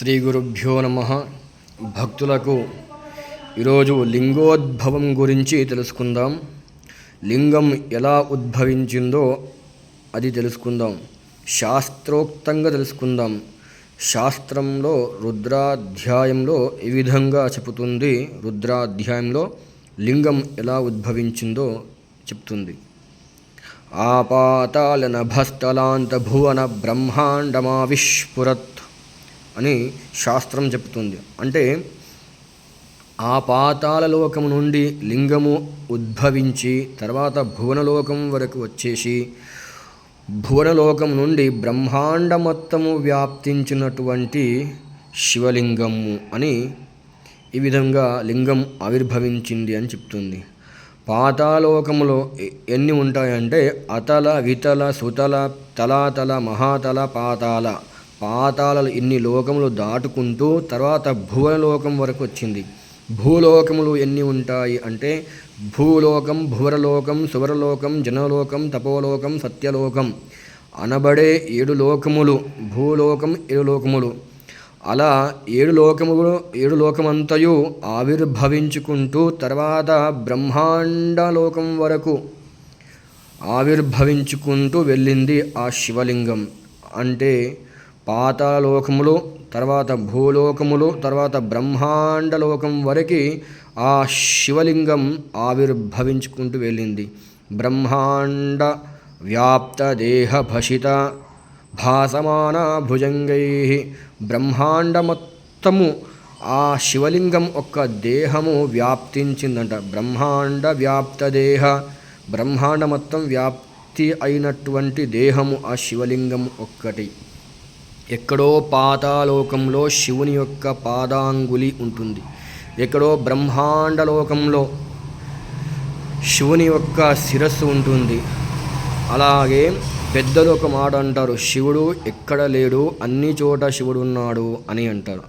శ్రీ గురుభ్యో నమ. భక్తులకు ఈరోజు లింగోద్భవం గురించి తెలుసుకుందాం. లింగం ఎలా ఉద్భవించిందో అది తెలుసుకుందాం. శాస్త్రోక్తంగా తెలుసుకుందాం. శాస్త్రంలో రుద్రాధ్యాయంలో ఈ విధంగా చెబుతుంది. రుద్రాధ్యాయంలో లింగం ఎలా ఉద్భవించిందో చెప్తుంది. ఆపాతాల నభస్థలాంత భువన బ్రహ్మాండమావిష్పురత్ అని శాస్త్రం చెప్తుంది అంటే ఆ పాతాల లోకం నుండి లింగము ఉద్భవించి తర్వాత భువనలోకం వరకు వచ్చేసి భువనలోకం నుండి బ్రహ్మాండ మొత్తము వ్యాప్తించినటువంటి శివలింగము అని ఈ విధంగా లింగం ఆవిర్భవించింది అని చెప్తుంది. పాతాలోకములో ఎన్ని ఉంటాయంటే అతల వితల సుతల తలాతల మహాతల పాతాల పాతాళలు ఇన్ని లోకములు దాటుకుంటూ తర్వాత భువనలోకం వరకు వచ్చింది. భూలోకములు ఎన్ని ఉంటాయి అంటే భూలోకం భువరలోకం సువరలోకం జనలోకం తపోలోకం సత్యలోకం. అనబడే ఏడు లోకములు భూలోకం ఏడు లోకములు. అలా ఏడు లోకములు ఏడు లోకమంతయు ఆవిర్భవించుకుంటూ తర్వాత బ్రహ్మాండ లోకం వరకు ఆవిర్భవించుకుంటూ వెళ్ళింది ఆ శివలింగం. అంటే పాతాలోకములు తర్వాత భూలోకములు తర్వాత బ్రహ్మాండలోకం వరకు ఆ శివలింగం ఆవిర్భవించుకుంటూ వెళ్ళింది. బ్రహ్మాండ వ్యాప్త దేహ భషిత భాసమాన భుజంగై. బ్రహ్మాండ మొత్తము ఆ శివలింగం ఒక్క దేహము వ్యాప్తించిందంట. బ్రహ్మాండ వ్యాప్త దేహ బ్రహ్మాండ మొత్తం వ్యాప్తి అయినటువంటి దేహము ఆ శివలింగం ఒక్కటి. ఎక్కడో పాతాలోకంలో శివుని యొక్క పాదాంగులి ఉంటుంది. ఎక్కడో బ్రహ్మాండ లోకంలో శివుని యొక్క శిరస్సు ఉంటుంది. అలాగే పెద్దలు ఒక మాట అంటారు శివుడు ఎక్కడ లేడు అన్ని చోట శివుడు ఉన్నాడు అని అంటారు.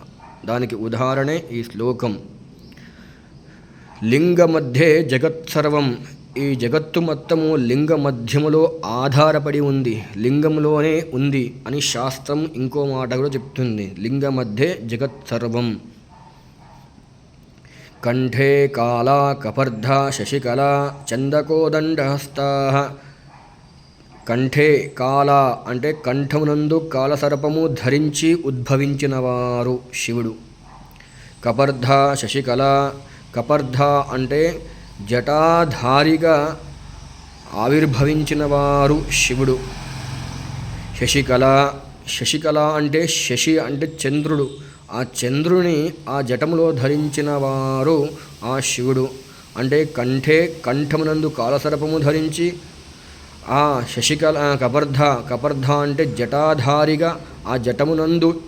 దానికి ఉదాహరణే ఈ శ్లోకం. లింగ మధ్యే జగత్సర్వం ఈ జగత్తు మొత్తము లింగ మధ్యములో ఆధారపడి ఉంది. లింగంలోనే ఉంది అని శాస్త్రం ఇంకో మాట కూడా చెప్తుంది. లింగ మధ్య జగత్ సర్వం. కంఠే కాళా కపర్ధ శశికళ చందకోదండహస్తా కంఠే కాలా అంటే కంఠమునందు కాలసర్పము ధరించి ఉద్భవించినవారు శివుడు. కపర్ధ శశికళ కపర్ధ అంటే జటాధారిగా ఆవిర్భవించినవారు శివుడు. శశికళ శశికళ అంటే శశి అంటే చంద్రుడు. ఆ చంద్రుని ఆ జటములో ధరించిన వారు ఆ శివుడు. అంటే కంఠే కంఠమునందు కాలసర్పము ధరించి ఆ శశికళ కపర్ధ కపర్ధ అంటే జటాధారిగా ఆ జటమునందు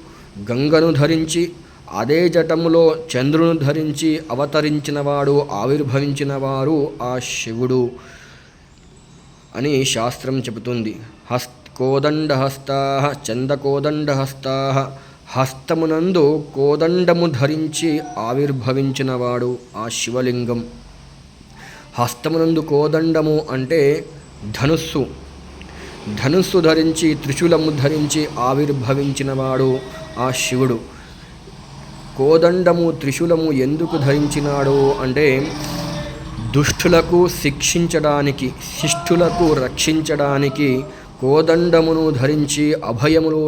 గంగను ధరించి అదే జటములో చంద్రును ధరించి అవతరించినవాడు ఆవిర్భవించిన వారు ఆ శివుడు అని శాస్త్రం చెబుతుంది. హస్త కోదండహస్తా చందకోదండహస్తా హస్తమునందు కోదండము ధరించి ఆవిర్భవించినవాడు ఆ శివలింగం. హస్తమునందు కోదండము అంటే ధనుస్సు. ధనుస్సు ధరించి త్రిశూలము ధరించి ఆవిర్భవించినవాడు ఆ శివుడు. కోదండము త్రిశూలము ఎందుకు ధరించినాడో అంటే దుష్టులకు శిక్షించడానికి శిష్టులకు రక్షించడానికి కోదండమును ధరించి అభయములు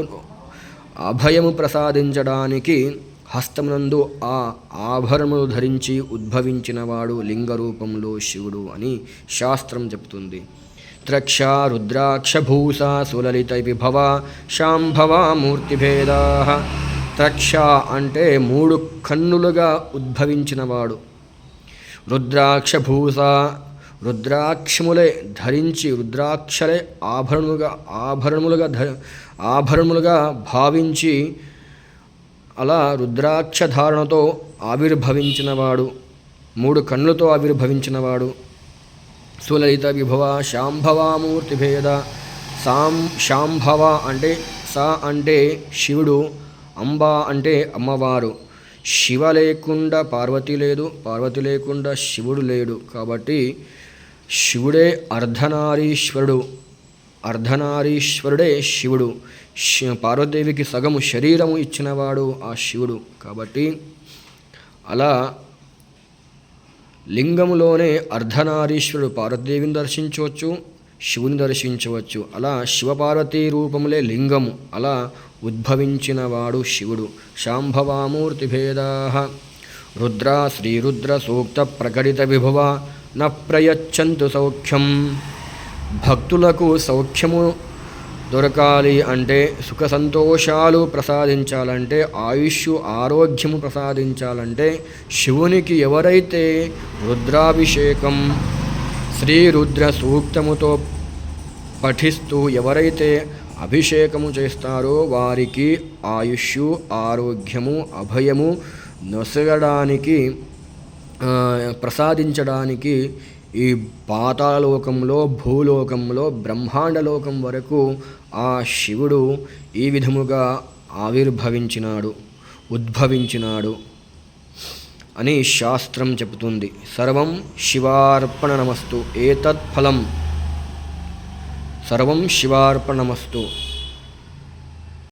అభయము ప్రసాదించడానికి హస్తమునందు ఆ ఆభరణములు ధరించి ఉద్భవించినవాడు లింగ రూపంలో శివుడు అని శాస్త్రం చెప్తుంది త్రక్ష రుద్రాక్ష భూస సులలిత విభవ శాంభవ మూర్తిభేదా త్రక్ష అంటే మూడు కన్నులుగా ఉద్భవించినవాడు. రుద్రాక్షభూత రుద్రాక్షములే ధరించి రుద్రాక్షలే ఆభరణములుగా ఆభరణములుగా ధ ఆభరణములుగా భావించి అలా రుద్రాక్ష ధారణతో ఆవిర్భవించినవాడు మూడు కన్నులతో ఆవిర్భవించినవాడు. సులలిత విభవ శాంభవామూర్తిభేద సాం శాంభవ అంటే సా అంటే శివుడు అంబ అంటే అమ్మవారు. శివ లేకుండా పార్వతి లేదు పార్వతి లేకుండా శివుడు లేడు కాబట్టి శివుడే అర్ధనారీశ్వరుడు అర్ధనారీశ్వరుడే శివుడు. పార్వతీదేవికి సగము శరీరము ఇచ్చినవాడు ఆ శివుడు కాబట్టి అలా లింగంలోనే అర్ధనారీశ్వరుడు పార్వతీదేవిని దర్శించవచ్చు. శివుని దర్శించవచ్చు. అలా శివపార్వతీ రూపములే లింగము. అలా ఉద్భవించినవాడు శివుడు. శాంభవామూర్తి భేదా రుద్ర శ్రీరుద్ర సూక్త ప్రకటిత విభవ న ప్రయచ్చంతు సౌఖ్యం. భక్తులకు సౌఖ్యము దొరకాలి అంటే సుఖ సంతోషాలు ప్రసాదించాలంటే ఆయుష్ ఆరోగ్యము ప్రసాదించాలంటే శివునికి ఎవరైతే రుద్రాభిషేకం శ్రీ రుద్ర సూక్తముతో పఠిస్తూ ఎవరైతే అభిషేకము చేస్తారో వారికి ఆయుష్ ఆరోగ్యము అభయము నొసగడానికి ప్రసాదించడానికి ఈ పాతాలోకంలో భూలోకంలో బ్రహ్మాండలోకం వరకు ఆ శివుడు ఈ విధముగా ఆవిర్భవించినాడు ఉద్భవించినాడు. అని శాస్త్రం చెబుతుంది. సర్వం శివార్పణ నమస్తు ఏతత్ఫలం సర్వం శివార్పణ నమస్తు